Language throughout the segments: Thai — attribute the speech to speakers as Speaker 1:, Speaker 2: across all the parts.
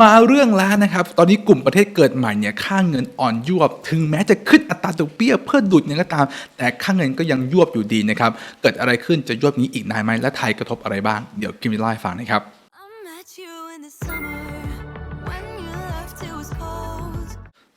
Speaker 1: มาเรื่องแล้วนะครับ ตอนนี้กลุ่มประเทศเกิดใหม่เนี่ยค่าเงินอ่อนยวบ ถึงแม้จะขึ้นอัตราดอกเบี้ยเพื่อดุดยังไงก็ตาม แต่ค่าเงินก็ยังยวบอยู่ดีนะครับ เกิดอะไรขึ้นจะยวบนี้อีกนานไหมและไทยกระทบอะไรบ้าง เดี๋ยวกิมจะเล่าให้ฟังนะครับ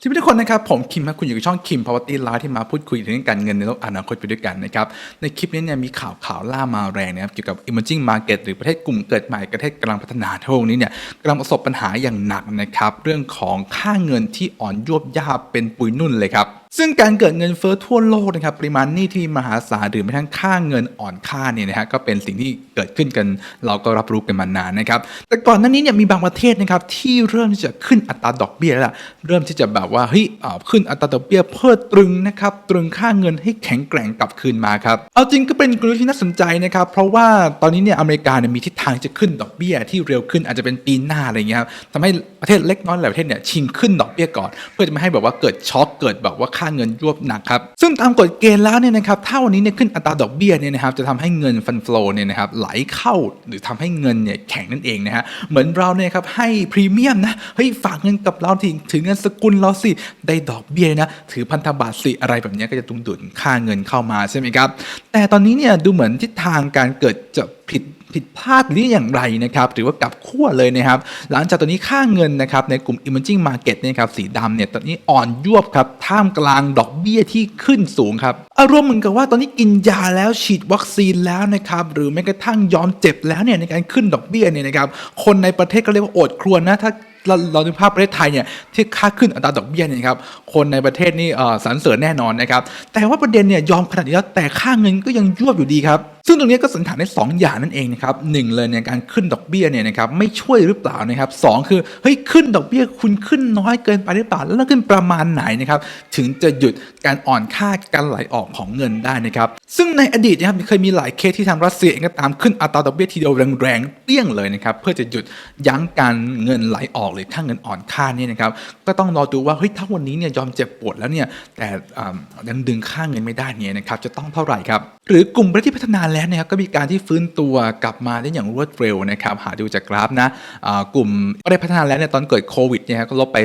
Speaker 1: สวัสดีทุกคนนะครับ ผมคิมครับคุณอยู่กับช่องคิม Property Live ที่มาพูดคุยถึงเรื่องการเงินในโลกอนาคตไปด้วยกันนะครับ ในคลิปนี้เนี่ยมีข่าวข่าวล่ามาแรงนะครับเกี่ยวกับ emerging market หรือประเทศกลุ่มเกิดใหม่ประเทศกำลังพัฒนาทั่วกนี้เนี่ยกำลังประสบปัญหาอย่างหนักนะครับ เรื่องของค่าเงินที่อ่อนยวบยาบเป็นปุยนุ่นเลยครับซึ่งการเกิดเงินเฟ้อทั่วโลกนะครับปริมาณหนี้ที่มหาศาลหรือแม้ทั่งค่าเงินอ่อนค่าเนี่ยนะฮะก็เป็นสิ่งที่เกิดขึ้นกันเราก็รับรู้กันมานานนะครับแต่ก่อนหน้านี้เนี่ยมีบางประเทศนะครับที่เริ่มที่จะขึ้นอัตราดอกเบี้ยแล้วเริ่มที่จะแบบว่าเฮ้ยอ่าขึ้นอัตราดอกเบี้ยเพื่อตรึงนะครับตรึงค่าเงินให้แข็งแกร่งกลับคืนมาครับเอาจริงก็เป็นกลยุทธ์ที่น่าสนใจนะครับเพราะว่าตอนนี้เนี่ยอเมริกาเนี่ยมีทิศทางจะขึ้นดอกเบี้ยที่เร็วขึ้นอาจจะเป็นปีหน้าอะไรเงี้ยครับทำให้ประเทศเล็กน้อยหลายประเทศเนี่ยชิงขึ้นดอกเบี้ยก่อน เพื่อจะไม่ให้แบบว่าเกิดช็อคเกิดแบบว่าค่าเงินยวบหนักครับ ซึ่งตามกฎเกณฑ์แล้วเนี่ยนะครับถ้าวันนี้เนี่ยขึ้นอัตราดอกเบี้ยเนี่ยนะครับจะทำให้เงินฟันฟลอเนี่ยนะครับไหลเข้าหรือทำให้เงินเนี่ยแข็งนั่นเองนะฮะเหมือนเราเนี่ยครับให้พรีเมียมนะเฮ้ยฝากเงินกับเราถึงถือเงินสกุลเราสิได้ดอกเบี้ยนะถือพันธบัตรสิอะไรแบบนี้ก็จะตุ้มดุนค่าเงินเข้ามาใช่ไหมครับแต่ตอนนี้เนี่ยดูเหมือนทิศทางการเกิดจะผิด ผิดพลาดหรืออย่างไรนะครับหรือว่ากลับขั้วเลยนะครับหลังจากตอนนี้ค่าเงินนะครับในกลุ่ม emerging market เนี่ยครับสีดำเนี่ยตอนนี้อ่อนยวบครับท่ามกลางดอกเบี้ยที่ขึ้นสูงครับอารมณ์เหมือนกับว่าตอนนี้กินยาแล้วฉีดวัคซีนแล้วนะครับหรือแม้กระทั่งยอมเจ็บแล้วเนี่ยในการขึ้นดอกเบี้ยเนี่ยนะครับคนในประเทศก็เรียกว่าอดครวญนะถ้าเราเราดูภาพประเทศไทยเนี่ยที่ค่าขึ้นอัตราดอกเบี้ยเนี่ยนะครับคนในประเทศนี่เอ่อสรรเสริญแน่นอนนะครับแต่ว่าประเด็นเนี่ยยอมขนาดนี้แล้วแต่ค่าเงินก็ยังยวบอยู่ดีครับ ซึ่งตรงนี้ก็สันนิษฐานได้สองอย่างนั่นเองนะครับหนึ่งเลยในยการขึ้นดอกเบี้ยเนี่ยนะครับไม่ช่วยหรือเปล่านะครับสองคือเฮ้ยขึ้นดอกเบี้ยคุณขึ้นน้อยเกินไปหรือเปล่าแล้วขึ้นประมาณไหนนะครับถึงจะหยุดการอ่อนค่าการไหลออกของเงินได้นะครับซึ่งในอดีตนะครับเคยมีหลายเคสที่ทางรัสเซียเองก็ตามขึ้นอัตราดอกเบี้ยทีเดียวแรงๆเปี้ยงเลยนะครับเพื่อจะหยุดยั้งการเงินไหลออกหรือค่าเงินอ่อนค่าเนี่ยนะครับก็ต้องรอดูว่าเฮ้ยถ้าวันนี้เนี่ยยอมเจ็บปวดแล้วเนี่ยแต่ยังดึงค่าเงินไม่ได้เนี่ยนะครับจะต้องเท่าไหร่ครับหรือกลุ่มประเทศที่พัฒนาแล้วเนี่ยครับก็มีการที่ฟื้นตัวกลับมาได้อย่างรวดเร็วนะครับหาดูจากกราฟนะกลุ่มประเทศพัฒนาแล้วเนี่ยตอนเกิดโควิดเนี่ยครับก็ลบไป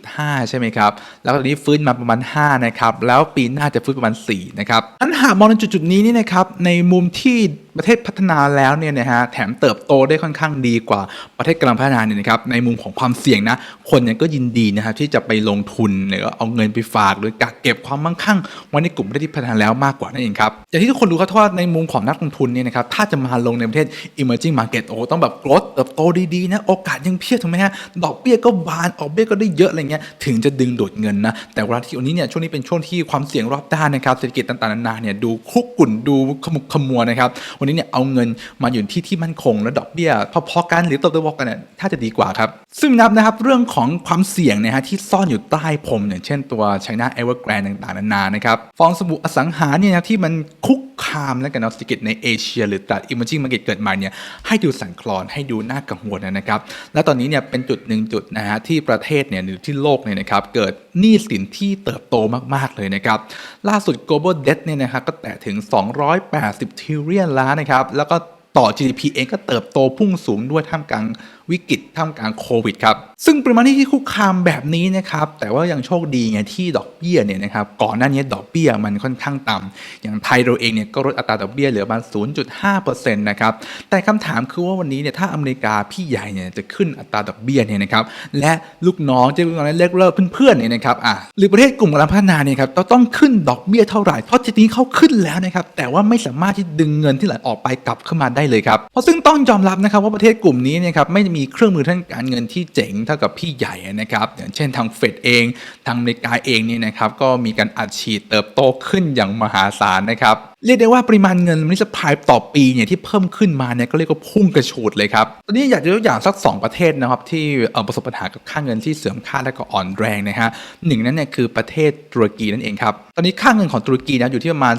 Speaker 1: 4.5 ใช่ไหมครับ แล้วตอนนี้ฟื้นมาประมาณ 5 นะครับ แล้วปีหน้าจะฟื้นประมาณ 4 นะครับอันหากมองในจุดๆนี้นี่นะครับในมุมที่ ประเทศพัฒนาแล้วเนี่ยนะฮะแถมเติบโตได้ค่อนข้างดีกว่าประเทศกำลังพัฒนาเนี่ยนะครับในมุมของความเสี่ยงนะคนเนี่ยก็ยินดีนะครับที่จะไปลงทุนหรือเอาเงินไปฝาก หรือกักเก็บความมั่งคั่งไว้ในกลุ่มประเทศที่พัฒนาแล้วมากกว่านั่นเองครับอย่างที่ทุกคนรู้ครับว่าในมุมของนักลงทุนเนี่ยนะครับถ้าจะมาลงในประเทศ emerging market โอ้ต้องแบบโกรธเติบโตดีๆนะโอกาสยังเพียบถูกไหมฮะดอกเบี้ยก็บานออกเบี้ยก็ได้เยอะอะไรเงี้ยถึงจะดึงดูดเงินนะแต่เวลาที่วันนี้เนี่ยช่วงนี้เป็นช่วงที่ความเสี่ยงรอบด้านนะครับเศรษฐกิจต่างๆนานาเนี่ยดูคุกกุ่นดูขมุกขมัวนะครับวันนี้เนี่ยเอาเงินมาอยู่ที่ที่มั่นคงและดอกเบี้ยพอๆกันหรือเติบโตพอกันเนี่ยถ้าจะดีกว่าครับ ซึ่งนับนะครับเรื่องของความเสี่ยงนะฮะที่ซ่อนอยู่ใต้พรมอย่างเช่นตัว China Evergrande ต่างๆนานานะครับฟองสบู่อสังหาเนี่ยนะที่มันคุกคามและกันเนาะเศรษฐกิจในเอเชีย หรือตลาด emerging market เกิดมาเนี่ยให้ดูสั่นคลอนให้ดูน่ากังวลนะครับ และตอนนี้เนี่ยเป็นจุดหนึ่งจุดนะฮะที่ประเทศเนี่ยหรือที่โลกเนี่ยนะครับเกิดหนี้สินที่เติบโตมากๆเลยนะครับ ล่าสุด global debt เนี่ยนะครับก็แตะถึง 280 trillion ล้านนะครับ แล้วก็ ต่อ GDP เองก็เติบโตพุ่งสูงด้วยท่ามกลางวิกฤตท่ามกลางโควิดครับ ซึ่งปริมาณหนี้ที่คุกคามแบบนี้นะครับ แต่ว่ายังโชคดีไงที่ดอกเบี้ยเนี่ยนะครับ ก่อนหน้านี้ดอกเบี้ยมันค่อนข้างต่ำอย่างไทยเราเองเนี่ยก็ลดอัตราดอกเบี้ยเหลือประมาณ 0.5%นะครับ แต่คำถามคือว่าวันนี้เนี่ยถ้าอเมริกาพี่ใหญ่เนี่ยจะขึ้นอัตราดอกเบี้ยเนี่ยนะครับ และลูกน้องจะลูกน้องเล็กเลิกเพื่อนๆเนี่ยนะครับ อะ หรือประเทศกลุ่มกำลังพัฒนาเนี่ยครับต้องต้องขึ้นดอกเบี้ยเท่าไหร่ เพราะทีนี้เขาขึ้นแล้วนะครับ แต่ว่าไม่สามารถที่ดึงเงินที่ไหลออกไปกลับเข้ามาได้เลยครับ เพราะซึ่งต้องยอมรับนะครับว่าประเทศกลุ่มนี้เนี่ยครับไม่มีเครื่องมือทางการเงินที่เจ๋งเท่ากับพี่ใหญ่นะครับอย่างเช่นทางเฟดเอง ทางอเมริกาเองเนี่ยนะครับก็มีการอัดฉีดเติบโตขึ้นอย่างมหาศาลนะครับ เรียกได้ว่าปริมาณเงินมันสพายต่อปีเนี่ยที่เพิ่มขึ้นมาเนี่ยก็เรียกว่าพุ่งกระฉูดเลยครับ ตอนนี้อยากจะยกตัวอย่างสัก 2 ประเทศนะครับที่ประสบปัญหากับค่าเงินที่เสื่อมค่าและก็อ่อนแรงนะฮะหนึ่งนั้นเนี่ยคือประเทศตุรกีนั่นเองครับ ตอนนี้ค่าเงินของตุรกีนะอยู่ที่ประมาณ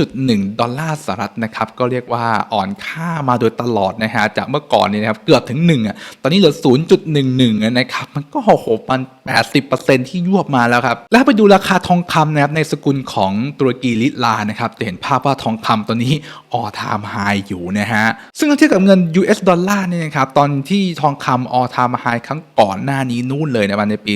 Speaker 1: 0.1 ดอลลาร์สหรัฐนะครับก็เรียกว่าอ่อนค่ามาโดยตลอดนะฮะจากเมื่อก่อนเนี่ยนะครับเกือบถึง1อะตอนนี้เหลือ 0.11นะครับมันก็โอ้โหมัน80%ที่ยวบมาแล้วครับแล้วไปดูราคาทองคำนะครับในสกุลของตุรกีลิลานะครับจะเห็นภาพพว่าทองคำตอนนี้ออทามไฮอยู่นะฮะ ซึ่งเทียบกับเงิน US ดอลลาร์เนี่ยนะครับ ตอนที่ทองคำออทามไฮครั้งก่อนหน้านี้นู่นเลยในวันในปี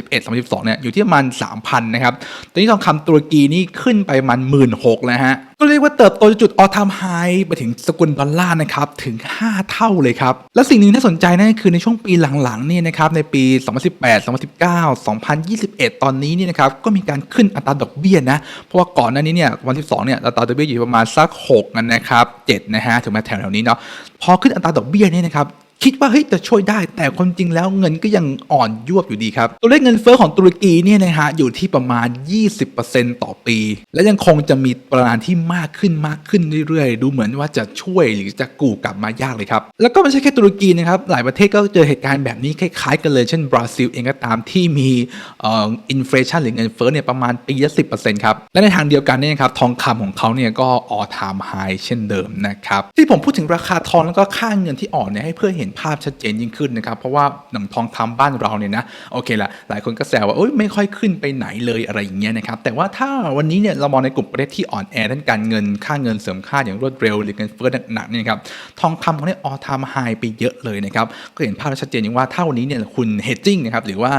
Speaker 1: 2011-2012เนี่ยอยู่ที่ประมาณ3,000 นะครับ ตอนนี้ทองคำตุรกีนี่ขึ้นไปมันหมื่นหกแล้วฮะ ก็เรียกว่าเติบโตจนจุด all time high ไปถึงสกุลดอลลาร์นะครับถึง 5 เท่าเลยครับ และสิ่งหนึ่งที่น่าสนใจนั่นก็คือในช่วงปีหลังๆนี่นะครับในปี 2018 2019 2021 ตอนนี้เนี่นะครับก็มีการขึ้นอัตราดอกเบี้ยนะ เพราะว่าก่อนหน้านี้เนี่ยวันที่2เนี่ยอัตราดอกเบี้ยอยู่ประมาณสัก6กันนะครับ7นะฮะถึงแม้แถวๆนี้เนาะพอขึ้นอัตราดอกเบี้ยเนี่ยนะครับ คิดว่าเฮ้ยจะช่วยได้ แต่ความจริงแล้วเงินก็ยังอ่อนยวบอยู่ดีครับ ตัวเลขเงินเฟ้อของตุรกีเนี่ยนะฮะอยู่ที่ประมาณ 20%ต่อปี และยังคงจะมีปริมาณที่มากขึ้นมากขึ้นเรื่อยๆ ดูเหมือนว่าจะช่วยหรือจะกู่กลับมายากเลยครับแล้วก็ไม่ใช่แค่ตุรกีนะครับหลายประเทศก็เจอเหตุการณ์แบบนี้คล้ายๆกันเลยเช่นบราซิลเองก็ตามที่มีเอ่ออินฟลชันหรือเงินเฟ้อเนี่ยประมาณปีละ10%ครับและในทางเดียวกันเนี่ยนะครับทองคำของเขาเนี่ยก็ all time high เช่นเดิมนะครับที่ผมพูดถึงราคาทองแล้วก็ค่าเงินที่อ่อนเนี่ยให้เพื่อเห็นภาพชัดเจนยิ่งขึ้นนะครับ เพราะว่าหนังทองคำบ้านเราเนี่ยนะโอเคละหลายคนก็แซวว่าโอ๊ยไม่ค่อยขึ้นไปไหนเลยอะไรอย่างเงี้ยนะครับแต่ว่าถ้าวันนี้เนี่ยเรามองในกลุ่มประเทศที่อ่อนแอด้านการเงินค่าเงินเสริมค่าอย่างรวดเร็วหรือเงินเฟ้อหนักๆเนี่ยครับทองคำเขาเนี่ย all time high ไปเยอะเลยนะครับก็เห็นภาพชัดเจนอย่างว่าถ้าวันนี้เนี่ยคุณ hedging นะครับหรือว่า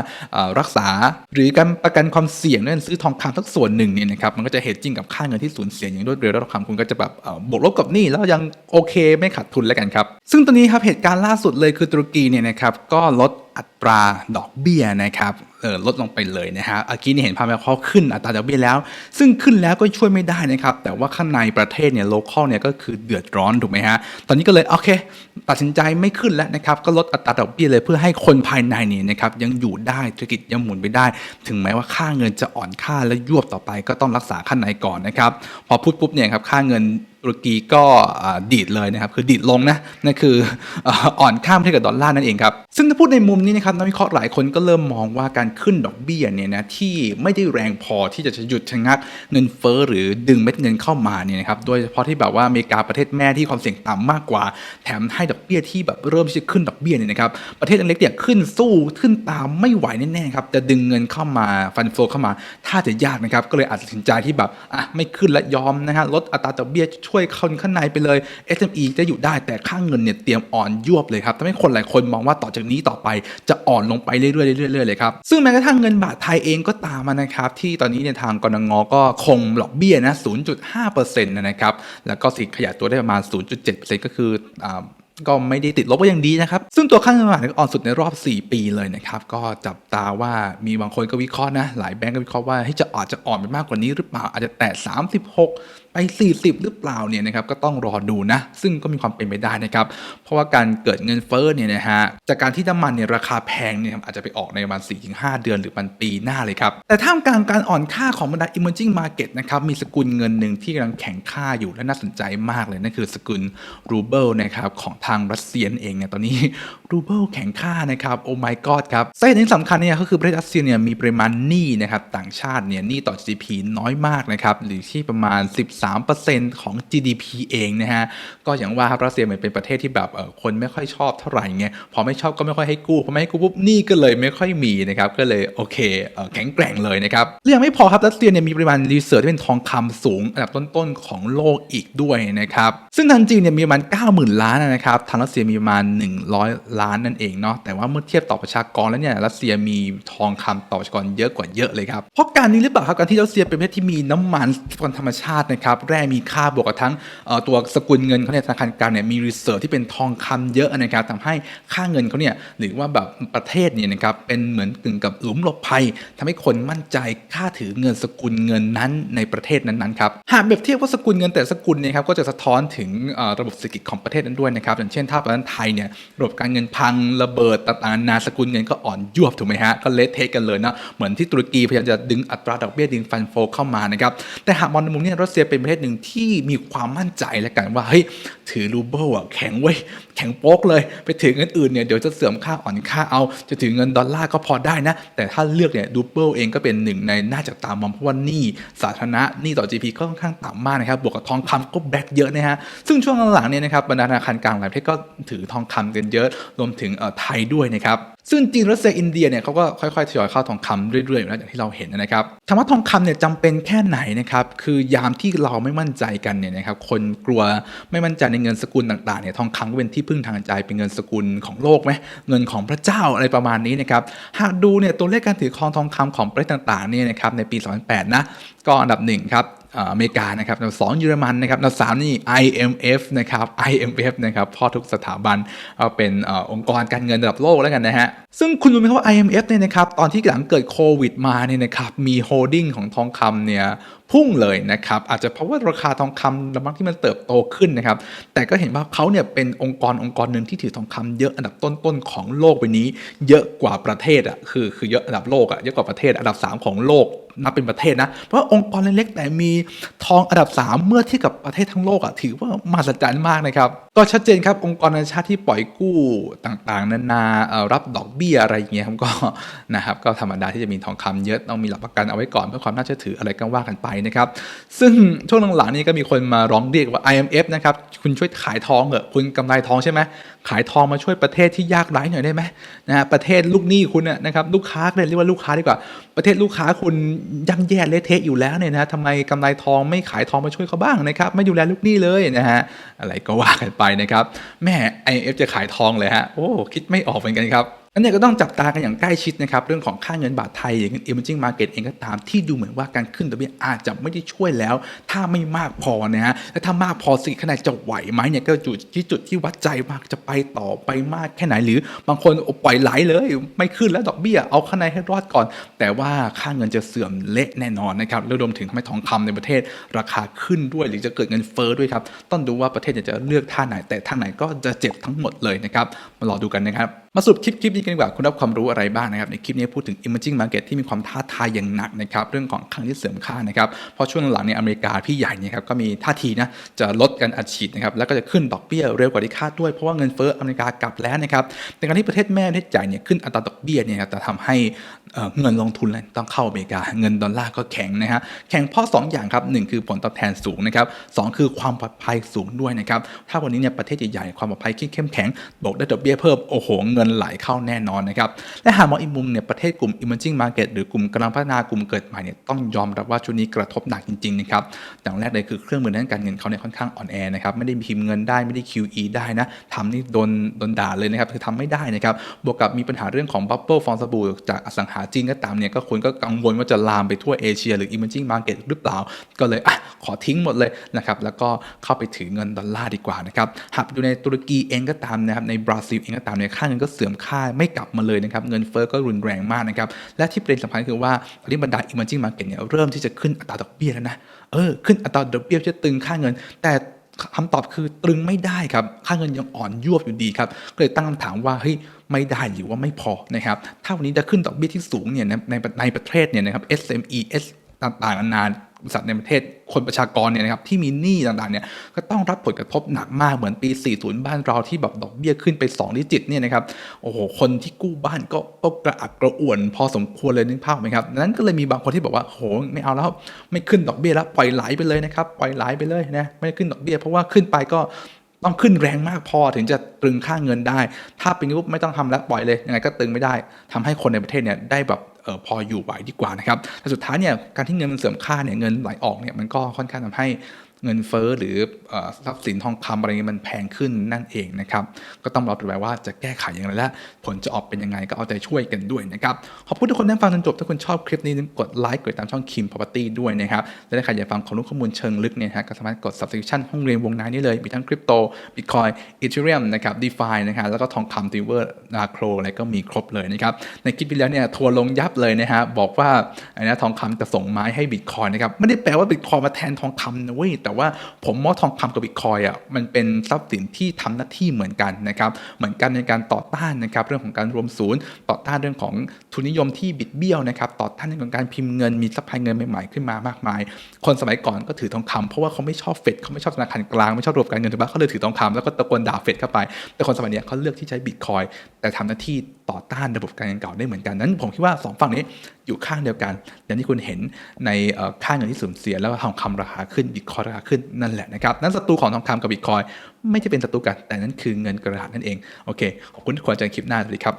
Speaker 1: รักษาหรือการประกันความเสี่ยงนั่นซื้อทองคำสักส่วนหนึ่งเนี่ยนะครับมันก็จะ hedging กับค่าเงินที่สูญเสียอย่างรวดเร็วแล้วทองคำคุณก็จะแบบบวกลบกับหนี้แล้วยังโอเคไม่ขาดทุนแล้วกันครับซึ่งตอนนี้ครับเหตุการณ์ล่าสุดเลยคือตุรกีเนี่ยนะครับก็ลดอัตราดอกเบี้ยนะครับเออลดลงไปเลยนะฮะเมื่อกี้นี่เห็นภาพแล้วเขาขึ้นอัตราดอกเบี้ยแล้ว ซึ่งขึ้นแล้วก็ช่วยไม่ได้นะครับ แต่ว่าข้างในประเทศเนี่ยโลคอลเนี่ยก็คือเดือดร้อนถูกไหมฮะ ตอนนี้ก็เลยโอเค ตัดสินใจไม่ขึ้นแล้วนะครับ ก็ลดอัตราดอกเบี้ยเลยเพื่อให้คนภายในเนี่ยนะครับยังอยู่ได้ธุรกิจยังหมุนไปได้ ถึงแม้ว่าค่าเงินจะอ่อนค่าและยวบต่อไปก็ต้องรักษาข้างในก่อนนะครับ พอพูดปุ๊บเนี่ยครับค่าเงิน ตุรกีก็ดีดเลยนะครับคือดีดลงนะนั่นคืออ่อนข้ามเทียบกับดอลลาร์นั่นเองครับซึ่งถ้าพูดในมุมนี้นะครับนักวิเคราะห์หลายคนก็เริ่มมองว่าการขึ้นดอกเบี้ยเนี่ยนะที่ไม่ได้แรงพอที่จะหยุดชะงักเงินเฟ้อหรือดึงเม็ดเงินเข้ามาเนี่ยนะครับโดยเฉพาะที่แบบว่าอเมริกาประเทศแม่ที่ความเสี่ยงต่ำมากกว่า แถมให้ดอกเบี้ยที่แบบเริ่มที่จะขึ้นดอกเบี้ยเนี่ยนะครับประเทศเล็กๆเนี่ยขึ้นสู้ขึ้นตามไม่ไหวแน่ๆครับจะดึงเงินเข้ามาฟันโฟเข้ามา ถ้าจะยากนะครับก็เลยอาจจะตัดสินใจที่แบบอะไม่ขึ้นและยอมนะฮะลดอัตราดอกเบี้ยชวยคนข้างในไปเลย SME จะอยู่ได้แต่ค่างเงินเนี่ยเตรียมอ่อนยวบเลยครับทำให้คนหลายคนมองว่าต่อจากนี้ต่อไปจะอ่อนลงไปเรื่อยๆเรื่อยๆเลยครับซึ่งแม้กระทั่งเงินบาทไทยเองก็ตามมานะครับที่ตอนนี้เนี่ยทางกรงงก็คงดอกเบี้ยนะ0.5%นะครับแล้วก็สิขยายตัวได้ประมาณ 0.7%ก็คืออ่าก็ไม่ได้ติดลบก็ยังดีนะครับ ซึ่งตัวค่าเงินบาทก็อ่อนสุดในรอบ 4 ปีเลยนะครับ ก็จับตาว่ามีบางคนก็วิเคราะห์นะ หลายแบงก์ก็วิเคราะห์ว่าให้จะอาจจะอ่อนไปมากกว่านี้หรือเปล่าอาจจะแตะ36 ไป 40 หรือเปล่าเนี่ยนะครับก็ต้องรอดูนะ ซึ่งก็มีความเป็นไปได้นะครับ เพราะว่าการเกิดเงินเฟ้อเนี่ยนะฮะจากการที่น้ำมันเนี่ยราคาแพงเนี่ยอาจจะไปออกในประมาณ 4-5 เดือนหรือมันปีหน้าเลยครับ แต่ท่ามกลางการอ่อนค่าของบรรดา emerging market นะครับมีสกุลเงินหนึ่งที่กำลังแข็งค่าอยู่และน่าสนใจมากเลยนั่นคือสกุลรูเบิลนะครับของทางรัสเซียเองเนี่ยตอนนี้รูเบิลแข็งค่านะครับโอ้ my god ครับสาเหตุที่สำคัญเนี่ยก็คือประเทศรัสเซียเนี่ยมีปริมาณหนี้นะครับต่างชาติเนี่ยหนี้ต่อ GDP น้อยมากนะครับหรือที่ประมาณ3%ของ GDP เองนะฮะก็อย่างว่าครับรัสเซียเหมือนเป็นประเทศที่แบบเออคนไม่ค่อยชอบเท่าไหร่ไงพอไม่ชอบก็ไม่ค่อยให้กู้พอไม่ให้กู้ปุ๊บหนี้ก็เลยไม่ค่อยมีนะครับก็เลยโอเคแข็งแกร่งเลยนะครับและยังไม่พอครับรัสเซียเนี่ยมีปริมาณรีเสิร์ชที่เป็นทองคำสูงอันดับต้นๆของโลกอีกด้วยนะครับซึ่งทางจีนเนี่ยมีประมาณ 90,000 ล้านนะครับทางรัสเซียมีประมาณ 100 ล้านนั่นเองเนาะแต่ว่าเมื่อเทียบต่อประชากรแล้วเนี่ยรัสเซียมีทองคำต่อประชากรเยอะกว่าเยอะเลยครับเพราะการนี้หรือเปล่าครับการที่รัสเซียเป็นประเทศที่มีน้ำมันธรรมชาตินะครับแร่มีค่าบวกกับทั้งตัวสกุลเงินเขาในยธนาคารกลางเนี่ยมีรีเสิร์ชที่เป็นทองคำเยอะนะครับทำให้ค่าเงินเขาเนี่ยหรือว่าแบบประเทศเนี่ยนะครับเป็นเหมือนกึ่งกับหลุมหลบภัยทำให้คนมั่นใจค่าถือเงินสกุลเงินนั้นในประเทศนั้นๆครับหากเปรียบเทียบว่าสกุลเงินแต่สกุลเนี่ยครับก็จะสะท้อนถึงระบบเศรษฐกิจของประเทศนั้นด้วยนะครับอย่างเช่นถ้าประเทศไทยเนี่ยระบบการเงินพังระเบิดต่างๆนานาสกุลเงินก็อ่อนยวบถูกไหมฮะก็เละเทะกันเลยนะเหมือนที่ตุรกีพยายามจะดึงอัตราดอกเบี้ยดึงฟันโฟเข้ามานะครับแต่หากมองในมุมนี้รัสเซียเป็นประเทศหนึ่งที่มีความมั่นใจแล้วกันว่าเฮ้ยถือรูเบิลอะแข็งเว้ยแข็งโป๊กเลย ไปถือเงินอื่นเนี่ยเดี๋ยวจะเสื่อมค่าอ่อนค่าเอา จะถือเงินดอลลาร์ก็พอได้นะ แต่ถ้าเลือกเนี่ยรูเบิลเองก็เป็นหนึ่งในน่าจับตามองเพราะว่านี้สาธารณะนี้ต่อ GDP ก็ค่อนข้างต่ำมากนะครับบวกกับทองคำก็แบกเยอะนะฮะซึ่งช่วงหลังๆเนี่ยนะครับบรรดาธนาคารกลางหลายประเทศก็ถือทองคำกันเยอะ รวมถึงเอ่อไทยด้วยนะครับ ซึ่งจริงรัสเซียอินเดียเนี่ยเขาก็ค่อยๆทยอยเข้าทองคำเรื่อยๆอยู่แล้วอย่างที่เราเห็นนะครับถามว่าทองคำเนี่ยจำเป็นแค่ไหนนะครับคือยามที่เราไม่มั่นใจกันเนี่ยนะครับคนกลัวไม่มั่นใจในเงินสกุลต่างๆเนี่ยทองคำก็เป็นที่พึ่งทางใจเป็นเงินสกุลของโลกไหมเงินของพระเจ้าอะไรประมาณนี้นะครับหากดูเนี่ยตัวเลขการถือครองทองคำของประเทศต่างๆเนี่ยนะครับในปี 2008 นะก็อันดับหนึ่งครับ อเมริกานะครับอันดับสองเยอรมันนะครับอันดับสามนี่ IMF นะครับ IMF นะครับพ่อทุกสถาบันเอาเป็นเอ่อองค์กรการเงินระดับโลกแล้วกันนะฮะ ซึ่งคุณรู้ไหมครับว่า IMF เนี่ยนะครับตอนที่หลังเกิดโควิดมาเนี่ยนะครับมีโฮดดิ้งของทองคำเนี่ย พุ่งเลยนะครับอาจจะเพราะว่าราคาทองคำระมังที่มันเติบโตขึ้นนะครับแต่ก็เห็นว่าเขาเนี่ยเป็นองค์กรองค์กรหนึ่งที่ถือทองคำเยอะอันดับต้นๆของโลกใบนี้ เยอะกว่าประเทศอะคือคือเยอะอันดับโลกอะเยอะกว่าประเทศอันดับสามของโลกนับเป็นประเทศนะ เพราะว่าองค์กรเล็กๆแต่มีทองอันดับ 3 เมื่อเทียบกับประเทศทั้งโลกอะถือว่ามหัศจรรย์มากนะครับก็ชัดเจนครับองค์กรนานาชาติที่ปล่อยกู้ต่างๆ นานารับดอกเบี้ยอะไรเงี้ยครับก็นะครับก็ธรรมดาที่จะมีทองคำเยอะต้องมีหลักประกันเอาไว้ก่อนเพื่อความน่าเชื่อถืออะไรก็ว่ากันไปนะครับ ซึ่งช่วงหลังๆนี้ก็มีคนมาร้องเรียกว่า IMF นะครับคุณช่วยขายทองเถอะคุณกำไรทองใช่ไหมขายทองมาช่วยประเทศที่ยากไร้หน่อยได้ไหมนะฮะประเทศลูกหนี้คุณนะครับลูกค้าเลยเรียกว่าลูกค้าดีกว่า ประเทศลูกค้าคุณย่ำแย่เละเทะอยู่แล้วเนี่ยนะทำไมกำไรทองไม่ขายทองมาช่วยเขาบ้างนะครับไม่ดูแลลูกหนี้เลยนะฮะอะไรก็ว่ากันไปนะครับแม่ IMF จะขายทองเลยฮะโอ้คิดไม่ออกเหมือนกันครับ อันเนี้ยก็ต้องจับตากันอย่างใกล้ชิดนะครับเรื่องของค่าเงินบาทไทยอย่าง emerging market เองก็ตามที่ดูเหมือนว่าการขึ้นดอกเบี้ยอาจจะไม่ได้ช่วยแล้ว ถ้าไม่มากพอนะฮะและถ้ามากพอสิขนาดจะไหวไหมเนี่ยก็จุดที่จุดที่วัดใจว่าจะไปต่อไปมากแค่ไหนหรือบางคนปล่อยไหลเลย ไม่ขึ้นแล้วดอกเบี้ยเอาข้างในให้รอดก่อน แต่ว่าค่าเงินจะเสื่อมเละแน่นอนนะครับแล้วรวมถึงทำให้ทองคำในประเทศราคาขึ้นด้วย หรือจะเกิดเงินเฟ้อด้วยครับต้องดูว่าประเทศจะเลือกท่าไหนแต่ท่าไหนก็จะเจ็บทั้งหมดเลยนะครับมารอดูกันนะครับ มาสรุปคลิปคลิปนี้กันดีกว่าคุณรับความรู้อะไรบ้างนะครับในคลิปนี้พูดถึง emerging market ที่มีความท้าทายอย่างหนักนะครับเรื่องของคลังที่เสื่อมค่านะครับเพราะช่วงหลังในอเมริกาพี่ใหญ่เนี่ยครับก็มีท่าทีนะจะลดการอัดฉีดนะครับแล้วก็จะขึ้นดอกเบี้ยเร็วกว่าที่คาดด้วยเพราะว่าเงินเฟ้ออเมริกากลับแล้วนะครับแต่การที่ประเทศแม่ประเทศใหญ่เนี่ยขึ้นอัตราดอกเบี้ยเนี่ยจะทำให้ เเงินลงทุนเลยต้องเข้าอเมริกา เงินดอลลาร์ก็แข็งนะฮะแข็งเพราะสองอย่างครับหนึ่งคือผลตอบแทนสูงนะครับสองคือความปลอดภัยสูงด้วยนะครับถ้าวันนี้เนี่ยประเทศใหญ่ๆความปลอดภัยที่เข้มแข็งบอกได้ดอกเบี้ยเพิ่มโอ้โหเงินไหลเข้าแน่นอนนะครับและหากมองอีกมุมเนี่ยประเทศกลุ่ม emerging market หรือกลุ่มกำลังพัฒนากลุ่มเกิดใหม่เนี่ยต้องยอมรับว่าช่วงนี้กระทบหนักจริงๆนะครับอย่างแรกเลยคือเครื่องมือด้านการเงินเขาเนี่ยค่อนข้างอ่อนแอนะครับไม่ได้พิมพ์เงินได้ไม่ได้ QE ได้นะทำนี่โดนโดนด่าเลยนะครับคือทำไม่ได้นะครับบวกกับมีปัญหาเรื่องของ bubble ฟองสบู่จากอสังหาจีนก็ตามเนี่ยก็คนก็กังวลว่าจะลามไปทั่วเอเชีย หรือ emerging market หรือเปล่า ก็เลยอะขอทิ้งหมดเลยนะครับแล้วก็เข้าไปถือเงินดอลลาร์ดีกว่านะครับหากไปดูในตุรกีเองก็ตามนะครับในบราซิลเองก็ตามเนี่ยค่าเงินก็เสื่อมค่าไม่กลับมาเลยนะครับเงินเฟ้อก็รุนแรงมากนะครับและที่ประเด็นสำคัญคือว่าตอนนี้บรรดา emerging market เนี่ยเริ่มที่จะขึ้นอัตราดอกเบี้ยแล้วนะเออขึ้นอัตราดอกเบี้ยจะตึงค่าเงิน แต่ คำตอบคือตรึงไม่ได้ครับค่าเงินยังอ่อนยวบอยู่ดีครับก็เลยตั้งคำถามว่าเฮ้ยไม่ได้หรือว่าไม่พอนะครับถ้าวันนี้จะขึ้นดอกเบี้ยที่สูงเนี่ยในในในประเทศเนี่ยนะครับ SME S ต่างๆนานา บริษัทในประเทศคนประชากรเนี่ยนะครับที่มีหนี้ต่างๆเนี่ยก็ต้องรับผลกระทบหนักมากเหมือนปี 40 บ้านเราที่แบบดอกเบี้ยขึ้นไป2ดิจิตเนี่ยนะครับโอ้โหคนที่กู้บ้านก็ก็กระอักกระอ่วนพอสมควรเลยนึกภาพไหมครับดังนั้นก็เลยมีบางคนที่บอกว่าโหไม่เอาแล้วไม่ขึ้นดอกเบี้ยแล้วปล่อยไหลไปเลยนะครับปล่อยไหลไปเลยนะไม่ขึ้นดอกเบี้ยเพราะว่าขึ้นไปก็ต้องขึ้นแรงมากพอถึงจะตรึงค่าเงินได้ ถ้าเป็นปุ๊บไม่ต้องทำแล้วปล่อยเลยยังไงก็ตึงไม่ได้ทำให้คนในประเทศเนี่ยได้แบบ ออพออยู่ไหวดีกว่านะครับแต่สุดท้ายเนี่ยการที่เงินมันเสื่อมค่าเนี่ยเงินไหลออกเนี่ยมันก็ค่อนข้างทำให้ เงินเฟ้อหรือทรัพย์สินทองคำอะไรเงี้ยมันแพงขึ้นนั่นเองนะครับก็ต้องรอดูไปว่าจะแก้ไขอย่างไรและผลจะออกเป็นยังไงก็เอาใจช่วยกันด้วยนะครับขอบคุณทุกคนที่ฟังจนจบถ้าคุณชอบคลิปนี้กดไลค์กดติดตามช่อง Kim Property ด้วยนะครับและถ้าใครอยากฟังข้อมูลข้อมูลเชิงลึกเนี่ยฮะก็สามารถกด subscription ห้องเรียนวงในนี้เลยมีทั้งคริปโต Bitcoin Ethereum นะครับ DeFi นะครับแล้วก็ทองคำ Silver นาโครอะไรก็มีครบเลยนะครับในคลิปที่แล้วเนี่ยทัวร์ลงยับเลยนะฮะบอกว่าไอ้นะทองคำจะส่งไม้ให้ Bitcoin นะครับไม่ได้แปลว่า Bitcoin มาแทนทองคำนะเว้ยแต่ว่าผมมองทองคำกับ Bitcoin อะมันเป็นทรัพย์สินที่ทำหน้าที่เหมือนกันนะครับเหมือนกันในการต่อต้านนะครับเรื่องของการรวมศูนย์ ต่อต้านเรื่องของทุนนิยมที่บิดเบี้ยวนะครับต่อต้านเรื่องของการพิมพ์เงินมีซัพพายเงินใหม่ๆขึ้นมามากมาย คนสมัยก่อนก็ถือทองคำเพราะว่าเขาไม่ชอบเฟดเขาไม่ชอบธนาคารกลางไม่ชอบระบบการเงินถูกปะเขาเลยถือทองคำแล้วก็ตะโกนด่าเฟดเข้าไป แต่คนสมัยนี้เขาเลือกที่ใช้บิตคอยแต่ทำหน้าที่ต่อต้านระบบการเงินเก่าได้เหมือนกันนั้น ผมคิดว่าสองฝั่งนี้อยู่ข้างเดียวกัน อย่างที่คุณเห็นในค่าเงินที่สูญเสียแล้วทองคำราคาขึ้นบิตคอยราคาขึ้นนั่นแหละนะครับนั้นศัตรูของทองคำกับบิตคอยไม่ใช่เป็นศัตรูกันแต่นั้นคือเงินกระดาษนั่นเองโอเคขอบคุณทุกคนจอกัคลิปหน้าสวัสดีครับ